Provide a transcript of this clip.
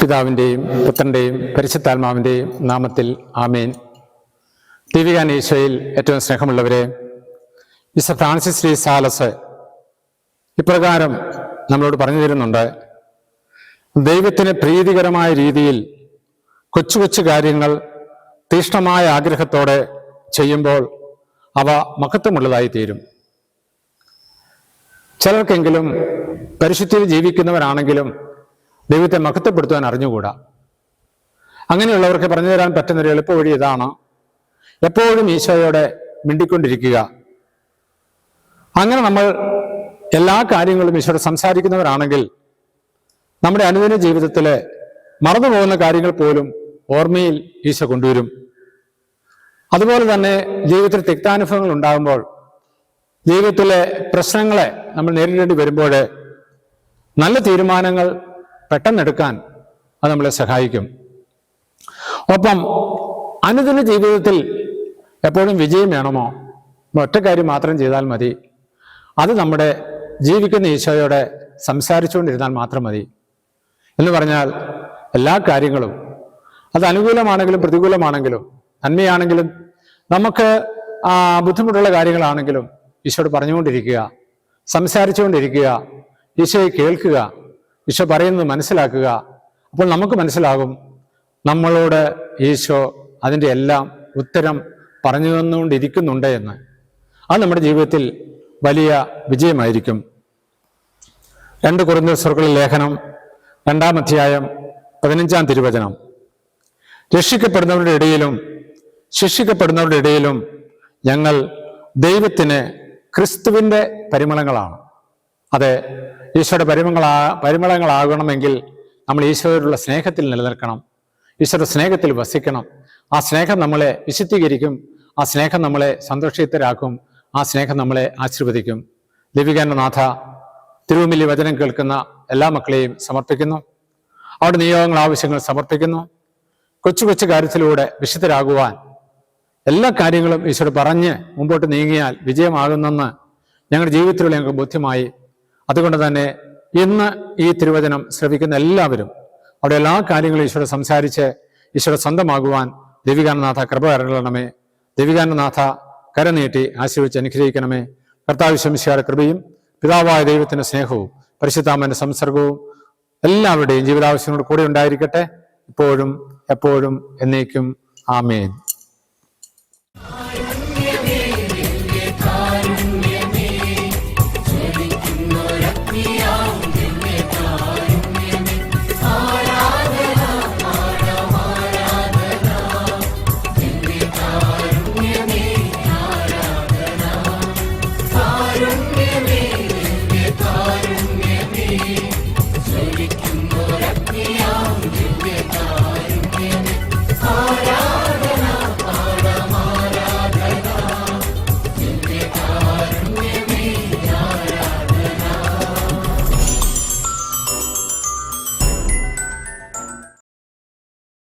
പിതാവിന്റെയും പുത്രന്റെയും പരിശുദ്ധാത്മാവിന്റെയും നാമത്തിൽ ആമേൻ. ദീപികാൻ ഈശോയിൽ ഏറ്റവും സ്നേഹമുള്ളവരെ മിസ്റ്റർ ഫ്രാൻസിസ് ഡി സാലസ് ഇപ്രകാരം നമ്മളോട് പറഞ്ഞു തരുന്നുണ്ട്. ദൈവത്തിന് പ്രീതികരമായ രീതിയിൽ കൊച്ചു കൊച്ചു കാര്യങ്ങൾ തീഷ്ണമായ ആഗ്രഹത്തോടെ ചെയ്യുമ്പോൾ അവ മഹത്വമുള്ളതായി തീരും. ചിലർക്കെങ്കിലും പരിശുദ്ധിയിൽ ജീവിക്കുന്നവരാണെങ്കിലും ദൈവത്തെ മഹത്വപ്പെടുത്തുവാൻ അറിഞ്ഞുകൂടാ? അങ്ങനെയുള്ളവർക്ക് പറഞ്ഞു തരാൻ പറ്റുന്നൊരു എളുപ്പവഴി ഇതാണ്. എപ്പോഴും ഈശോയോടെ മിണ്ടിക്കൊണ്ടിരിക്കുക. അങ്ങനെ നമ്മൾ എല്ലാ കാര്യങ്ങളും ഈശോയോട് സംസാരിക്കുന്നവരാണെങ്കിൽ നമ്മുടെ അനുദിന ജീവിതത്തിലെ മറന്നു പോകുന്ന കാര്യങ്ങൾ പോലും ഓർമ്മയിൽ ഈശോ കൊണ്ടുവരും. അതുപോലെ തന്നെ ജീവിതത്തിൽ തിക്താനുഭവങ്ങൾ ഉണ്ടാകുമ്പോൾ ജീവിതത്തിലെ പ്രശ്നങ്ങളെ നമ്മൾ നേരിടേണ്ടി വരുമ്പോൾ നല്ല തീരുമാനങ്ങൾ പെട്ടെന്നെടുക്കാൻ അത് നമ്മളെ സഹായിക്കും. ഒപ്പം അനുദിന ജീവിതത്തിൽ എപ്പോഴും വിജയം വേണമോ? ഒറ്റ കാര്യം മാത്രം ചെയ്താൽ മതി. അത് നമ്മുടെ ജീവിക്കുന്ന ഈശോയോടെ സംസാരിച്ചുകൊണ്ടിരുന്നാൽ മാത്രം മതി. എന്ന് പറഞ്ഞാൽ എല്ലാ കാര്യങ്ങളും അത് അനുകൂലമാണെങ്കിലും പ്രതികൂലമാണെങ്കിലും നന്മയാണെങ്കിലും നമുക്ക് ബുദ്ധിമുട്ടുള്ള കാര്യങ്ങളാണെങ്കിലും ഈശോട് പറഞ്ഞുകൊണ്ടിരിക്കുക സംസാരിച്ചുകൊണ്ടിരിക്കുക ഈശോയെ കേൾക്കുക ഈശോ പറയുന്നത് മനസ്സിലാക്കുക. അപ്പോൾ നമുക്ക് മനസ്സിലാകും നമ്മളോട് ഈശോ അതിന്റെ എല്ലാം ഉത്തരം പറഞ്ഞു തന്നുകൊണ്ടിരിക്കുന്നുണ്ട് എന്ന്. അത് നമ്മുടെ ജീവിതത്തിൽ വലിയ വിജയമായിരിക്കും. രണ്ട് സ്വർഗുള്ള ലേഖനം രണ്ടാം അധ്യായം പതിനഞ്ചാം തിരുവചനം. രക്ഷിക്കപ്പെടുന്നവരുടെ ഇടയിലും ശിക്ഷിക്കപ്പെടുന്നവരുടെ ഇടയിലും ഞങ്ങൾ ദൈവത്തിന് ക്രിസ്തുവിന്റെ പരിമളങ്ങളാണ്. അതെ ഈശോയുടെ പരിമളാ പരിമളങ്ങളാകണമെങ്കിൽ നമ്മൾ ഈശോയോടുള്ള സ്നേഹത്തിൽ നിലനിൽക്കണം. ഈശോയുടെ സ്നേഹത്തിൽ വസിക്കണം. ആ സ്നേഹം നമ്മളെ വിശുദ്ധീകരിക്കും. ആ സ്നേഹം നമ്മളെ സന്തോഷിതരാക്കും ആ സ്നേഹം നമ്മളെ ആശീർവദിക്കും. ദിവികാനനാഥ തിരുവുമില്ലി വചനം കേൾക്കുന്ന എല്ലാ മക്കളെയും സമർപ്പിക്കുന്നു. അവിടെ നിയോഗങ്ങൾ ആവശ്യങ്ങൾ സമർപ്പിക്കുന്നു. കൊച്ചു കൊച്ചു കാര്യത്തിലൂടെ വിശുദ്ധരാകുവാൻ എല്ലാ കാര്യങ്ങളും ഈശോട് പറഞ്ഞ് മുമ്പോട്ട് നീങ്ങിയാൽ വിജയമാകുന്നെന്ന് ഞങ്ങളുടെ ജീവിതത്തിലുള്ള ഞങ്ങൾക്ക് ബോധ്യമായി അതുകൊണ്ട് തന്നെ ഇന്ന് ഈ തിരുവചനം ശ്രവിക്കുന്ന എല്ലാവരും അവിടെ എല്ലാ കാര്യങ്ങളും ഈശോട് സംസാരിച്ച് ഈശോടെ സ്വന്തമാകുവാൻ ദേവികാനനാഥ കൃപ കരണമേ ദേവികാനനാഥ കരനീട്ടി ആശീർവിച്ച് അനുഗ്രഹിക്കണമേ. കർത്താവിശ്വമിശിയുടെ കൃപയും പിതാവായ ദൈവത്തിന്റെ സ്നേഹവും പരിശുദ്ധാമന്റെ സംസർഗവും എല്ലാവരുടെയും ജീവിതാവശ്യങ്ങളോട് കൂടെ ഉണ്ടായിരിക്കട്ടെ. ഇപ്പോഴും എപ്പോഴും എന്നേക്കും. ആമേൻ.